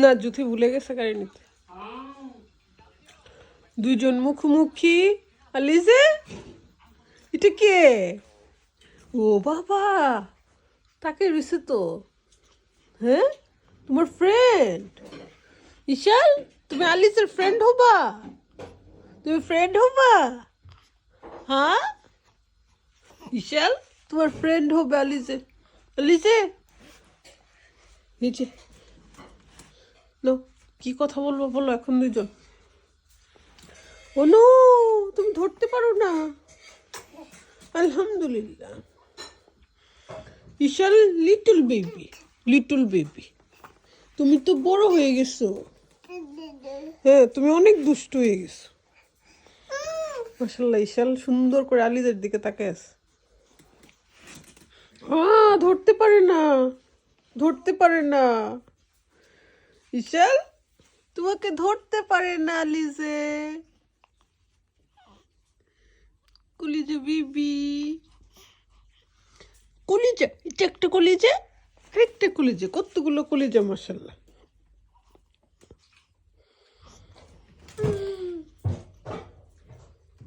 না, জুথি ভুলে গেছে গাড়ি দুইজন মুখোমুখি। আলিজে এটা কে? ও বাবা, তাকে রয়েছে তো। হ্যাঁ? তোমার ফ্রেন্ড ইশাল তুমি আলিজের ফ্রেন্ড হবা? তুমি ফ্রেন্ড হবা? হ্যাঁ? ইশাল তোমার ফ্রেন্ড হবে আলিজে? এই যে লো, কি কথা বলব বলো এখন দুজন ও নো তুমি ধরতে পারো না। আলহামদুলিল্লাহ। Ishal little baby little baby তুমি তো বড় হয়ে গেছো। হ্যাঁ তুমি অনেক দুষ্ট হয়ে গেছো। মাসাল্লাহ ইশাল সুন্দর করে আলিদের দিকে তাকায় আছে। ধরতে পারে না, ধরতে পারে না। ইশাল তোমাকে ধরতে পারে না লিজে। কলিজে বিবি। কলিজা? এটা একটা কলিজা? আরেকটা কলিজা, কতগুলো কলিজা মাসাল্লাহ